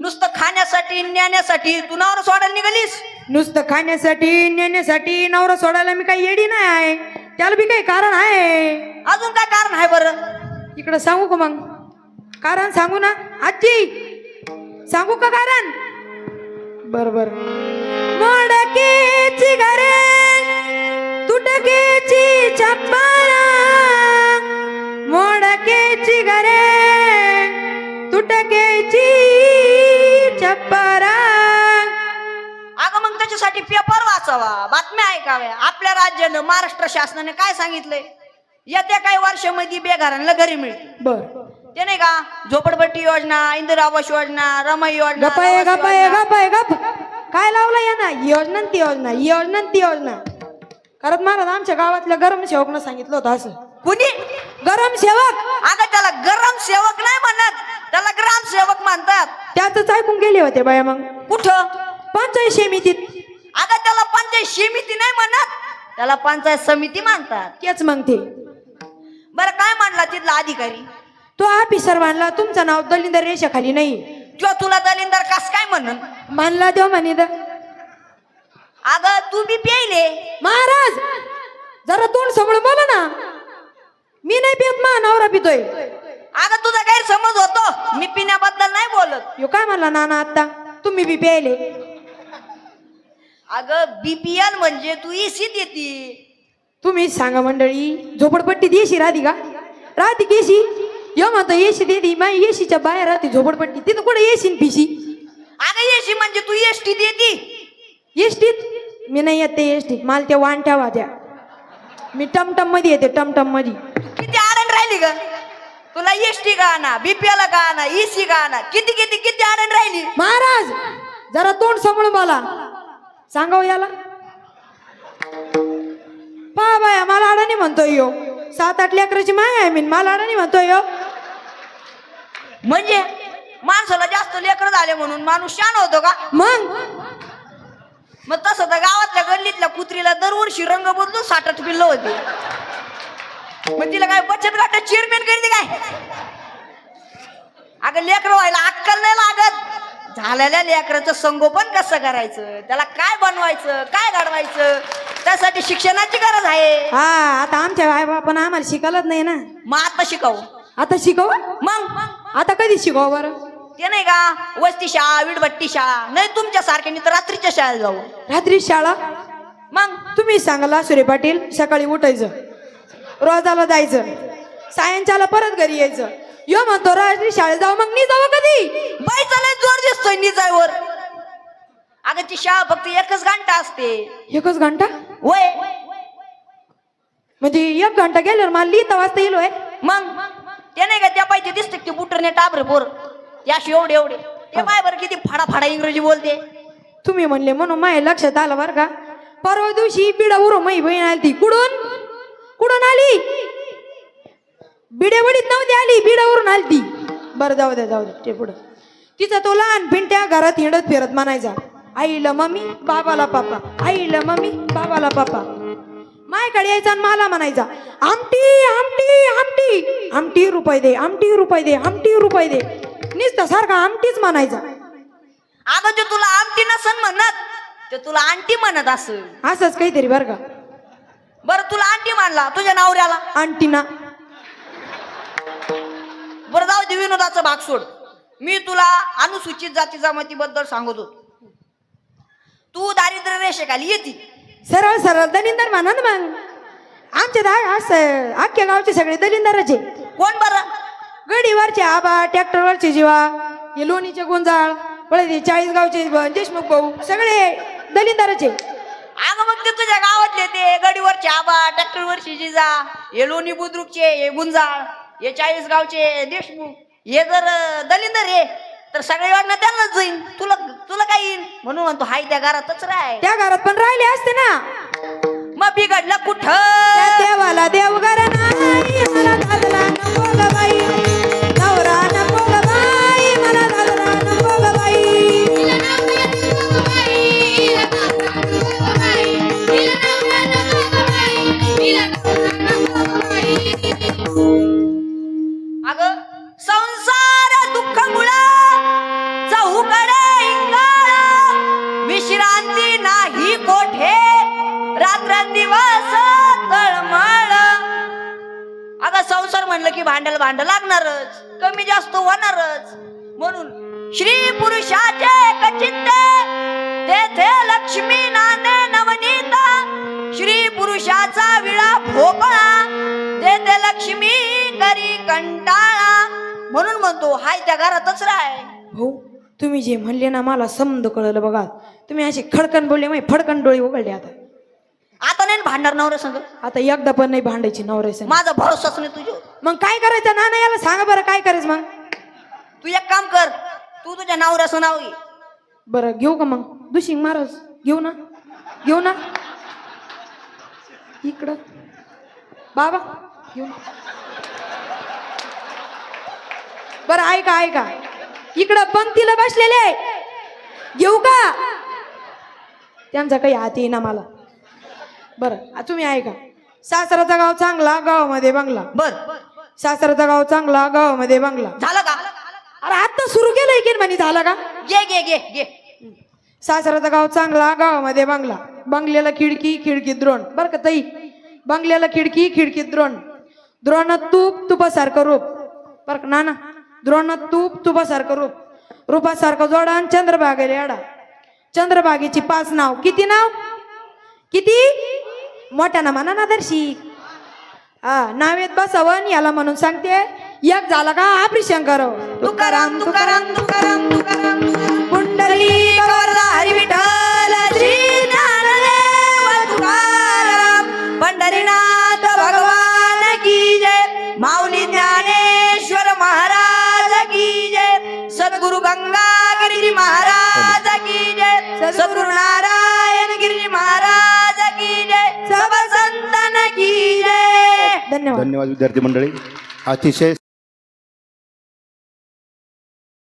नुसतं खाण्यासाठी नेण्यासाठी तू नावर सोडायला निघालीस? नुसतं खाण्यासाठी नेण्यासाठी नवरा सोडायला मी काही येडी नाही आहे. त्याला बी काही कारण आहे. अजून काय कारण आहे बरं? इकडं सांगू का मग? कारण सांगू ना? आजी सांगू का कारण? बर बर. मोडकेची घरे तुटकेची चप्परा मोडकेची घरे तुटकेची चप्परा अगं मग त्याच्यासाठी पेपर वाचावा. बातम्या ऐकाव्या. आपल्या राज्यानं महाराष्ट्र शासनाने काय सांगितलंय? येत्या काही वर्षामध्ये बेघरांना घरी मिळते बर. ते नाही का? झोपडपट्टी योजना इंदिरा आवास योजना रमाई योजना ये योजना. गप्पा ये गप. काय लावलं या ना योजना न ती योजना योजना न ती योजना. करत महाराज आमच्या गावातल्या गरम सेवकनं सांगितलं होतं असं. कुणी? गरम सेवक. अगं त्याला गरम सेवक नाही म्हणत. त्याला ग्राम सेवक म्हणतात. त्याच ऐकून गेले होते बाया मग. कुठं? पंचायत समितीत. अगं त्याला पंचायत समिती नाही म्हणत. त्याला पंचायत समिती मानतात तेच मग ते. बरं काय म्हणला तिथला अधिकारी? तो ऑफिसर मानला तुमचं नाव दलिंदर रेषेखाली नाही. किंवा तुला दलिंदर कस काय म्हणन? मानला देव म्हणे द. अगं तू बी प्यायले. महाराज जरा तोंड समोर नवरा पितोय. अगं तुझा गैरसमज होतो. मी पिण्याबद्दल नाही बोलत. यो काय म्हणला नाना आता तुम्ही बी प्यायले. अगं बीपीएल म्हणजे तू इसीत येते. तुम्ही सांगा मंडळी झोपडपट्टीत येशी राहती का? राहती की येशी? यो म्हणतो येशी देती. माय येशीच्या बाहेर राहते झोपडपट्टी. तिथं कुठे येशीन पिशी? अगं येशी म्हणजे तू एसटी देती एसटीत मी नाही येत एसटीत मला ते वाण ठेवा त्या मी टमटममध्ये येते टमटममध्ये राहिली ग? तुला एसटी का ना बीपीएल का ना इसी का ना किती किती किती आडण राहिली? महाराज जरा तोंड सांभाळून बोला सांगाव याला? पहा बाया मला अडाणी म्हणतोय यो. सात आठ लेकराची माय आहे मी मला अडाणी म्हणतोय यो. म्हणजे माणसाला जास्त लेकर झाले म्हणून माणूस शान होतो का? मग? मग तसं तर गावातल्या गल्लीतल्या कुत्रीला दरवर्षी रंग बदलून साठत पिल्लं होते. मग तिला काय बचत गटात चेअरमॅन करते काय? अगं लेकर व्हायला अक्कल नाही लागत. झालेल्या लेकराचं संगोपन कसं करायचं? त्याला काय बनवायचं? काय घडवायचं? त्यासाठी शिक्षणाची गरज आहे. हा आता आमच्या आई बापानं आम्हाला शिकवलंच नाही ना. मग आता शिकव. आता शिकव? मग? आता कधी शिकव बरं? ते नाही का? वस्ती शाळा विडभट्टी शाळा. नाही तुमच्या सारख्यानी तर रात्रीच्या शाळेत जाऊ. रात्री शाळा? मग? तुम्ही सांगाला सुरे पाटील सकाळी उठायचं. रोजाला जायचं. सायंकाला परत घरी यायचं. यो म्हणतो रात्री शाळेत जाऊ मग मी जावं कधी? बाई चालाय जोर दिसतोय निजायवर अगं ती शाळा फक्त एकच घंटा असते. एकच घंटा? वय. म्हणजे एक घंटा गेल्यावर मला लिहिता वाजता येईल होय मग? ते नाही का त्या पाहिजे दिसते ते बुटरने टाबरे पोर. त्याशी एवढे एवढे. ते पाय बरं किती फाडा फाडा इंग्रजी बोलते. तुम्ही म्हणले म्हणून माझ्या लक्षात आलं बरं का? परवा दिवशी बिडा उरो माई बहीण आली ती कुठून? आली बिडावरून आली ती बरं जाऊ द्या जाऊ द्या ते पुढं. तिचा तो लहान पिंट्या घरात हिंडत फिरत म्हणायचा आईला मम्मी बाबाला पापा आईला मम्मी बाबाला पापा. मायकडे यायचा आणि मला म्हणायचा आमटी आमटी आमटी आमटी रुपये दे आमटी रुपये दे आमटी रुपये दे. नुसतं सारखा आमटीच म्हणायचा. अगं ते तुला आमटी नसन म्हणत ते तुला आंटी म्हणत असं असंच काहीतरी बरं का? बरं तुला आंटी मानला तुझ्या नवऱ्याला? आंटीना. बरं जाऊ दे विनोदाचा भाग सोड. मी तुला अनुसूचित जाती जमातीबद्दल सांगत. होतो तू दारिद्र्य रेषेखाली येते सरळ सरळ दलिंदर म्हणा ना मग. आमच्या दा असं अख्ख्या गावचे सगळे दलिंदरच कोण बरं? गडीवरचे आबा ट्रॅक्टरवरचे जीवा हे लोणीचे गुंजाळ पळे चाळीस गावचे देशमुख भाऊ सगळे दलिंदरच अगं मग ते तुझ्या गावातले ते गडीवरचे आबा ट्रॅक्टरवरचे जिजा हे लोणी बुद्रुकचे हे गुंजाळ. हे चाळीस गावचे देशमुख हे जर दलिंदर आहे तर सगळे योजना त्यांनाच जाईन. तुला तुला काय येईन? म्हणून म्हणतो हाय त्या घरातच राय त्या घरात पण राहिले असते ना. मग बिघडलं कुठं? देवाला देवघर नाही संसार म्हणलं की भांड्याला भांड लागणारच. कमी जास्त होणारच. म्हणून श्री पुरुषाचे कचित्ते तेथे लक्ष्मी नांदे नवनीता. श्री पुरुषाचा विळा भोपळा तेथे लक्ष्मी करी कंटाळा. म्हणून म्हणतो हाय त्या घरातच राय हो तुम्ही जे म्हणले ना मला समज कळलं बघा. तुम्ही असे खडकन बोलले माही फडकन डोळे उघडले आता. आता नाही ना भांडणार नवऱ्या संग? आता एकदा पण नाही भांडायची नवऱ्याचं माझा भरोसाच नाही तुझ्यावर मग काय करायचं? ना ना याला सांगा बरं काय करायचं मग? तू एक काम कर तू तुझ्या नवऱ्याचं नाव घे. बरं घेऊ का मग? दुशिंग महाराज घेऊ ना? घेऊ ना? इकडं. बाबा घेऊ. बरं ऐका ऐका. इकडं पंक्तीला बसलेले. घेऊ का? त्यांचा काही हात येईना मला. बरं. आ, तुम्ही ऐका. सासराचा गाव चांगला गावामध्ये बंगला. बर. सासराचा गाव चांगला गावामध्ये बंगला. झालं का? अरे आता सुरू केलंय की म्हणे झाला का? घे घे घे घे. सासराचा गाव चांगला गावामध्ये बंगला. बंगल्याला खिडकी खिडकीत द्रोण. बर का ताई? बंगल्याला खिडकी खिडकीत द्रोण. द्रोणात तूप तुपासारखं रूप. बर का नाना? द्रोणात तूप तुपासारखं रूप. रूपासारखं जोडा आणि चंद्रभागेला येडा. चंद्रभागेची पाच नाव. किती नाव? किती? मोठ्यानं म्हणा ना दर्शी हा नावेत बसवन याला म्हणून सांगते एक झाला का ऑपरेशन करो तुकाराम तुकाराम तुकाराम तुकाराम. कुंडली वरदा हरी विठ्ठल तुकाराम. पंढरीनाथ भगवान की जय. माऊली ज्ञानेश्वर महाराज की जय. सद्गुरु गंगा गिरी महाराज की जय. सद्गुरु नारायण धन्यवाद विद्यार्थी मंडळी. अतिशय